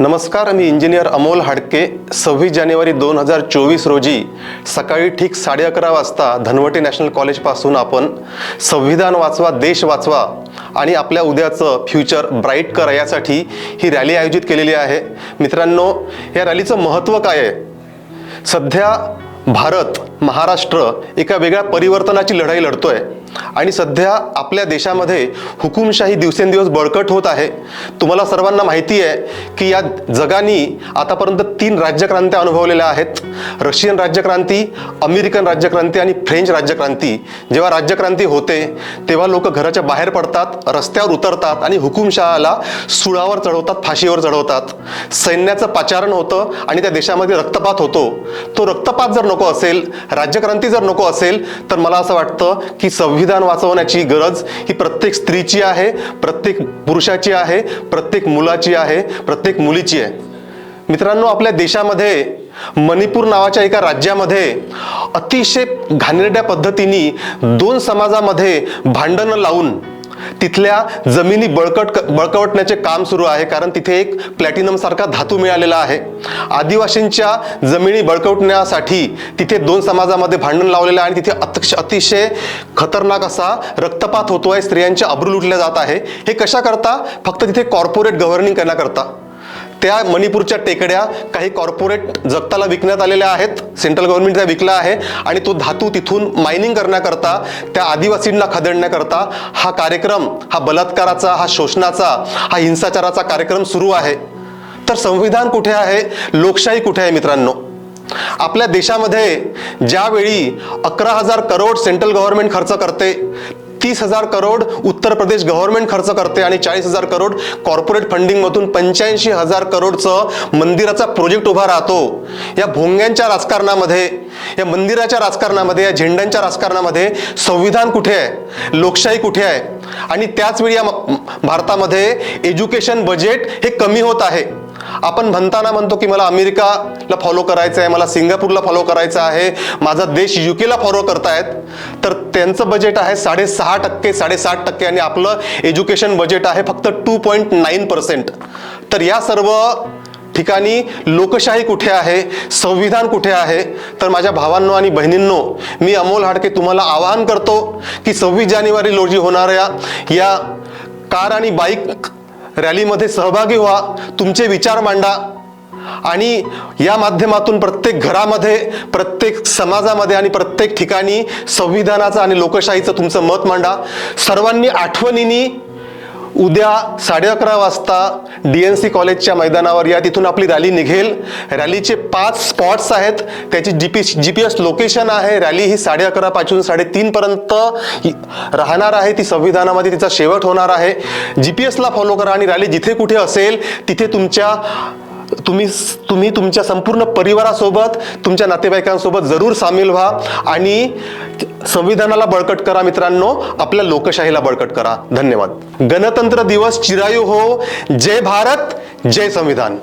नमस्कार मी इंजिनियर अमोल हाडके. सव्वीस जानेवारी दोन हजार चोवीस रोजी सकाळी ठीक साडे अकरा वाजता धनवटे नॅशनल कॉलेजपासून आपण संविधान वाचवा देश वाचवा आणि आपल्या उद्याचं फ्युचर ब्राईट करा यासाठी ही रॅली आयोजित केलेली आहे. मित्रांनो या रॅलीचं महत्त्व काय आहे? सध्या भारत महाराष्ट्र एका वेगळ्या परिवर्तनाची लढाई लढतोय. आणि सध्या आपल्या देशामध्ये हुकुमशाही दिवसेंदिवस बळकट होत आहे. तुम्हाला सर्वांना माहिती आहे की या जगानी आतापर्यंत तीन राज्यक्रांत्या अनुभवलेल्या आहेत. रशियन राज्यक्रांती अमेरिकन राज्यक्रांती आणि फ्रेंच राज्यक्रांती. जेव्हा राज्यक्रांती होते तेव्हा लोक घराच्या बाहेर पडतात रस्त्यावर उतरतात आणि हुकुमशहाला सुळावर चढवतात फाशीवर चढवतात. सैन्याचं पाचारण होतं आणि त्या देशामध्ये रक्तपात होतो. तो रक्तपात जर नको असेल राज्यक्रांती जर नको असेल तर मला असं वाटतं की संविधान वाचवण्याची गरज ही प्रत्येक स्त्रीची आहे प्रत्येक पुरुषाची आहे प्रत्येक मुलाची आहे प्रत्येक मुलीची आहे. मित्रांनो आपल्या देशामध्ये मणिपूर नावाच्या एका राज्यामध्ये अतिशय घाणेरड्या पद्धतीने दोन समाजामध्ये भांडणं लावून तिथल्या जमिनी बळकट बळकवटण्याचे काम सुरू आहे कारण तिथे एक प्लॅटिनम सारखा धातू मिळालेला आहे. आदिवासींच्या जमिनी बळकवटण्यासाठी तिथे दोन समाजामध्ये भांडण लावलेलं आहे आणि तिथे अतिशय अतिशय खतरनाक असा रक्तपात होतो आहे स्त्रियांच्या अब्रू लुटल्या जात आहे. हे कशा करता फक्त तिथे कॉर्पोरेट गव्हर्निंग करण्याकरता. त्या मणिपूरच्या टेकड्या काही कॉर्पोरेट जगताला विकण्यात आलेल्या आहेत. सेंट्रल गव्हर्नमेंट त्या विकला आहे. आणि तो धातू तिथून मायनिंग करण्याकरता त्या आदिवासींना खदडण्याकरता हा कार्यक्रम हा बलात्काराचा हा शोषणाचा हा हिंसाचाराचा कार्यक्रम सुरू आहे. तर संविधान कुठे आहे? लोकशाही कुठे आहे मित्रांनो? आपल्या देशामध्ये ज्यावेळी अकरा हजार करोड सेंट्रल गव्हर्नमेंट खर्च करते तीस हजार करोड उत्तर प्रदेश गव्हर्नमेंट खर्च करते आणि चाळीस हजार करोड कॉर्पोरेट फंडिंगमधून पंच्याऐंशी हजार करोडचं मंदिराचा प्रोजेक्ट उभा राहतो. या भोंग्यांच्या राजकारणामध्ये या मंदिराच्या राजकारणामध्ये या झेंड्यांच्या राजकारणामध्ये संविधान कुठे आहे? लोकशाही कुठे आहे? आणि त्याच वेळी या म- भारतामध्ये एज्युकेशन बजेट हे कमी होत आहे. आपण म्हणताना म्हणतो की मला अमेरिकाला फॉलो करायचं आहे मला सिंगापूरला फॉलो करायचं आहे माझा देश युकेला फॉलो करतायत तर त्यांचं बजेट आहे साडेसहा टक्के साडेसात टक्के आणि आपलं एज्युकेशन बजेट आहे फक्त टू पॉईंट नाईन पर्सेंट तर या सर्व ठिकाणी लोकशाही कुठे आहे संविधान कुठे आहे तर माझ्या भावांनो आणि बहिणींनो मी अमोल हाडके तुम्हाला आवाहन करतो की सव्वीस जानेवारी रोजी होणाऱ्या या कार आणि बाईक रॅलीमध्ये सहभागी व्हा तुमचे विचार मांडा. आणि या माध्यमातून प्रत्येक घरामध्ये प्रत्येक समाजामध्ये आणि प्रत्येक ठिकाणी संविधानाचं आणि लोकशाहीचं तुमचं मत मांडा. सर्वांनी आठवणींनी उद्या साडे अकरा वाजता डी एन सी कॉलेजच्या मैदानावर या तिथून आपली रॅली निघेल. रॅलीचे पाच स्पॉट्स आहेत. त्याची G P G P S location आहे. रॅली ही साडे अकरा पासून साडेतीनपर्यंत राहणार आहे. ती संविधानामध्ये तिचा शेवट होणार आहे. जी पी एसला फॉलो करा आणि रॅली जिथे कुठे असेल तिथे तुमच्या तुम्ही तुम्ही तुमच्या संपूर्ण परिवारासोबत तुमच्या नातेवाईकांसोबत जरूर सामील व्हा आणि संविधानाला बळकट करा मित्रांनो आपल्या लोकशाहीला बळकट करा. धन्यवाद. गणतंत्र दिवस चिरायू हो. जय भारत जय संविधान.